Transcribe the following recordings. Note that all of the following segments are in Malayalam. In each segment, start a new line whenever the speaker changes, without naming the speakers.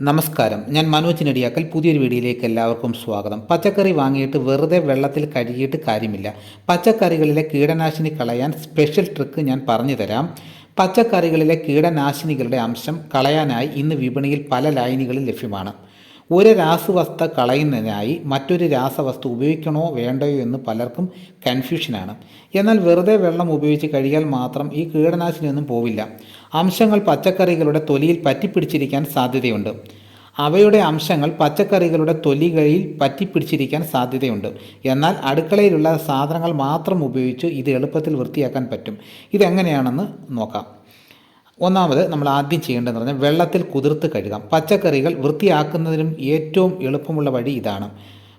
നമസ്കാരം. ഞാൻ മനോജ് നെടിയാക്കൽ. പുതിയൊരു വീഡിയോയിലേക്ക് എല്ലാവർക്കും സ്വാഗതം. പച്ചക്കറി വാങ്ങിയിട്ട് വെറുതെ വെള്ളത്തിൽ കഴുകിയിട്ട് കാര്യമില്ല. പച്ചക്കറികളിലെ കീടനാശിനി കളയാൻ സ്പെഷ്യൽ ട്രിക്ക് ഞാൻ പറഞ്ഞു തരാം. പച്ചക്കറികളിലെ കീടനാശിനികളുടെ അംശം കളയാനായി ഇന്ന് വിപണിയിൽ പല ലൈനുകളിൽ ലഭ്യമാണ്. ഒരു രാസവസ്തു കളയുന്നതിനായി മറ്റൊരു രാസവസ്തു ഉപയോഗിക്കണോ വേണ്ടയോ എന്ന് പലർക്കും കൺഫ്യൂഷനാണ് എന്നാൽ വെറുതെ വെള്ളം ഉപയോഗിച്ച് കഴിയാൽ മാത്രം ഈ കീടനാശിനിയൊന്നും പോവില്ല. അംശങ്ങൾ പച്ചക്കറികളുടെ തൊലിയിൽ പറ്റിപ്പിടിച്ചിരിക്കാൻ സാധ്യതയുണ്ട്. അവയുടെ അംശങ്ങൾ പച്ചക്കറികളുടെ തൊലികളിൽ പറ്റിപ്പിടിച്ചിരിക്കാൻ സാധ്യതയുണ്ട്. എന്നാൽ അടുക്കളയിലുള്ള സാധനങ്ങൾ മാത്രം ഉപയോഗിച്ച് ഇത് എളുപ്പത്തിൽ വൃത്തിയാക്കാൻ പറ്റും. ഇതെങ്ങനെയാണെന്ന് നോക്കാം. ഒന്നാമത് നമ്മൾ ആദ്യം ചെയ്യേണ്ടതെന്ന് പറഞ്ഞാൽ വെള്ളത്തിൽ കുതിർത്ത് കഴുകാം. പച്ചക്കറികൾ വൃത്തിയാക്കുന്നതിനും ഏറ്റവും എളുപ്പമുള്ള വഴി ഇതാണ്.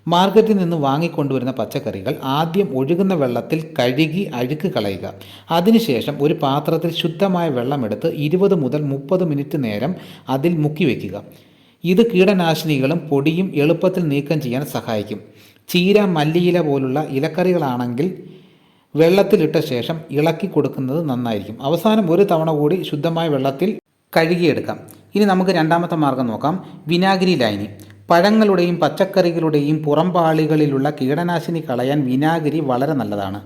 മാർക്കറ്റിൽ നിന്ന് വാങ്ങിക്കൊണ്ടുവരുന്ന പച്ചക്കറികൾ ആദ്യം ഒഴുകുന്ന വെള്ളത്തിൽ കഴുകി അഴുക്ക് കളയുക. അതിനുശേഷം ഒരു പാത്രത്തിൽ ശുദ്ധമായ വെള്ളമെടുത്ത് ഇരുപത് മുതൽ മുപ്പത് മിനിറ്റ് നേരം അതിൽ മുക്കി വയ്ക്കുക. ഇത് കീടനാശിനികളും പൊടിയും എളുപ്പത്തിൽ നീക്കം ചെയ്യാൻ സഹായിക്കും. ചീര മല്ലിയില പോലുള്ള ഇലക്കറികളാണെങ്കിൽ വെള്ളത്തിലിട്ട ശേഷം ഇളക്കി കൊടുക്കുന്നത് നന്നായിരിക്കും. അവസാനം ഒരു തവണ കൂടി ശുദ്ധമായ വെള്ളത്തിൽ കഴുകിയെടുക്കാം. ഇനി നമുക്ക് രണ്ടാമത്തെ മാർഗം നോക്കാം. വിനാഗിരി ലൈനി പഴങ്ങളുടെയും പച്ചക്കറികളുടെയും പുറംപാളികളിലുള്ള കീടനാശിനി കളയാൻ വിനാഗിരി വളരെ നല്ലതാണ്.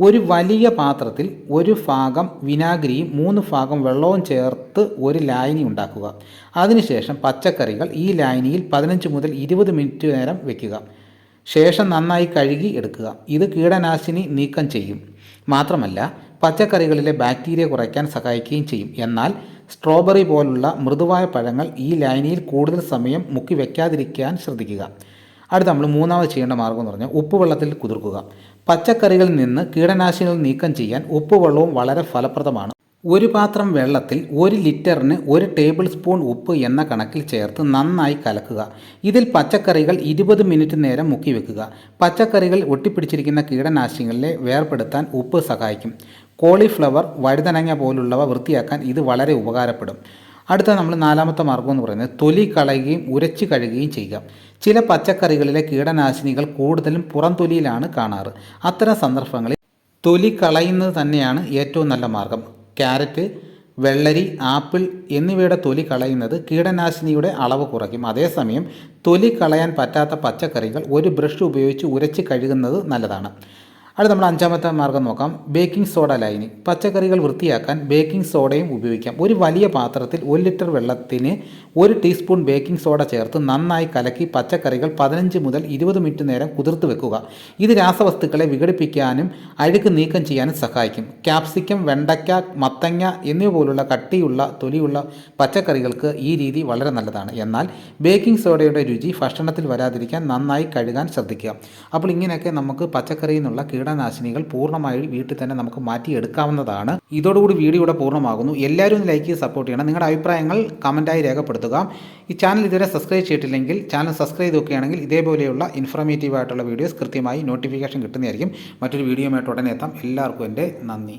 ഒരു വലിയ പാത്രത്തിൽ ഒരു ഭാഗം വിനാഗിരിയും മൂന്ന് ഭാഗം വെള്ളവും ചേർത്ത് ഒരു ലായനി ഉണ്ടാക്കുക. അതിനുശേഷം പച്ചക്കറികൾ ഈ ലായനിയിൽ പതിനഞ്ച് മുതൽ ഇരുപത് മിനിറ്റ് നേരം വയ്ക്കുക ശേഷം നന്നായി കഴുകി എടുക്കുക. ഇത് കീടനാശിനി നീക്കം ചെയ്യും. മാത്രമല്ല പച്ചക്കറികളിലെ ബാക്ടീരിയ കുറയ്ക്കാൻ സഹായിക്കുകയും ചെയ്യും. എന്നാൽ സ്ട്രോബെറി പോലുള്ള മൃദുവായ പഴങ്ങൾ ഈ ലൈനിയിൽ കൂടുതൽ സമയം മുക്കി വയ്ക്കാതിരിക്കാൻ ശ്രദ്ധിക്കുക. അടുത്ത നമ്മൾ മൂന്നാമത് ചെയ്യേണ്ട മാർഗം എന്ന് പറഞ്ഞാൽ ഉപ്പ് വെള്ളത്തിൽ കുതിർക്കുക. പച്ചക്കറികളിൽ നിന്ന് കീടനാശിനികൾ നീക്കം ചെയ്യാൻ ഉപ്പ് വെള്ളവും വളരെ ഫലപ്രദമാണ്. ഒരു പാത്രം വെള്ളത്തിൽ ഒരു ലിറ്ററിന് ഒരു ടേബിൾ സ്പൂൺ ഉപ്പ് എന്ന കണക്കിൽ ചേർത്ത് നന്നായി കലക്കുക. ഇതിൽ പച്ചക്കറികൾ ഇരുപത് മിനിറ്റ് നേരം മുക്കി വെക്കുക. പച്ചക്കറികൾ ഒട്ടിപ്പിടിച്ചിരിക്കുന്ന കീടനാശിനികളെ വേർപെടുത്താൻ ഉപ്പ് സഹായിക്കും. കോളിഫ്ലവർ വഴുതനങ്ങ പോലുള്ളവ വൃത്തിയാക്കാൻ ഇത് വളരെ ഉപകാരപ്പെടും. അടുത്ത നമ്മൾ നാലാമത്തെ മാർഗം എന്ന് പറയുന്നത് തൊലി കളയുകയും ഉരച്ച് കഴുകുകയും ചെയ്യുക. ചില പച്ചക്കറികളിലെ കീടനാശിനികൾ കൂടുതലും പുറംതൊലിയിലാണ് കാണാറ്. അത്തരം സന്ദർഭങ്ങളിൽ തൊലി കളയുന്നത് തന്നെയാണ് ഏറ്റവും നല്ല മാർഗം ക്യാരറ്റ് വെള്ളരി ആപ്പിൾ എന്നിവയുടെ തൊലി കളയുന്നത് കീടനാശിനിയുടെ അളവ് കുറയ്ക്കും. അതേസമയം തൊലി കളയാൻ പറ്റാത്ത പച്ചക്കറികൾ ഒരു ബ്രഷ് ഉപയോഗിച്ച് ഉരച്ച് കഴുകുന്നത് നല്ലതാണ്. അടുത്ത നമ്മൾ അഞ്ചാമത്തെ മാർഗം നോക്കാം. ബേക്കിംഗ് സോഡ ലൈനി പച്ചക്കറികൾ വൃത്തിയാക്കാൻ ബേക്കിംഗ് സോഡയും ഉപയോഗിക്കാം. ഒരു വലിയ പാത്രത്തിൽ ഒരു ലിറ്റർ വെള്ളത്തിന് ഒരു ടീസ്പൂൺ ബേക്കിംഗ് സോഡ ചേർത്ത് നന്നായി കലക്കി പച്ചക്കറികൾ പതിനഞ്ച് മുതൽ ഇരുപത് മിനിറ്റ് നേരം കുതിർത്ത് വെക്കുക. ഇത് രാസവസ്തുക്കളെ വിഘടിപ്പിക്കാനും അഴുക്ക് നീക്കം ചെയ്യാനും സഹായിക്കും. ക്യാപ്സിക്കം വെണ്ടയ്ക്ക മത്തങ്ങ എന്നിവ പോലുള്ള കട്ടിയുള്ള തൊലിയുള്ള പച്ചക്കറികൾക്ക് ഈ രീതി വളരെ നല്ലതാണ്. എന്നാൽ ബേക്കിംഗ് സോഡയുടെ രുചി ഭക്ഷണത്തിൽ വരാതിരിക്കാൻ നന്നായി കഴുകാൻ ശ്രദ്ധിക്കുക. അപ്പോൾ ഇങ്ങനെയൊക്കെ നമുക്ക് പച്ചക്കറിയിൽ നിന്നുള്ള കീടനാശിനികൾ പൂർണമായി വീട്ടിൽ തന്നെ നമുക്ക് മാറ്റിയെടുക്കാവുന്നതാണ്. ഇതോടുകൂടി വീഡിയോ ഇവിടെ പൂർണമാകുന്നു. എല്ലാവരും ഒന്ന് ലൈക്ക് ചെയ്ത് സപ്പോർട്ട് ചെയ്യണം. നിങ്ങളുടെ അഭിപ്രായങ്ങൾ കമന്റായി രേഖപ്പെടുത്തുക. ഈ ചാനൽ ഇതുവരെ സബ്സ്ക്രൈബ് ചെയ്തിട്ടില്ലെങ്കിൽ ചാനൽ സബ്സ്ക്രൈബ് ചെയ്തൊക്കെയാണെങ്കിൽ ഇതേപോലെയുള്ള ഇൻഫോർമേറ്റീവ് ആയിട്ടുള്ള വീഡിയോസ് കൃത്യമായി നോട്ടിഫിക്കേഷൻ കിട്ടുന്നതായിരിക്കും. മറ്റൊരു വീഡിയോയുമായിട്ട് ഉടനെ എത്താം. എല്ലാവർക്കും എന്റെ നന്ദി.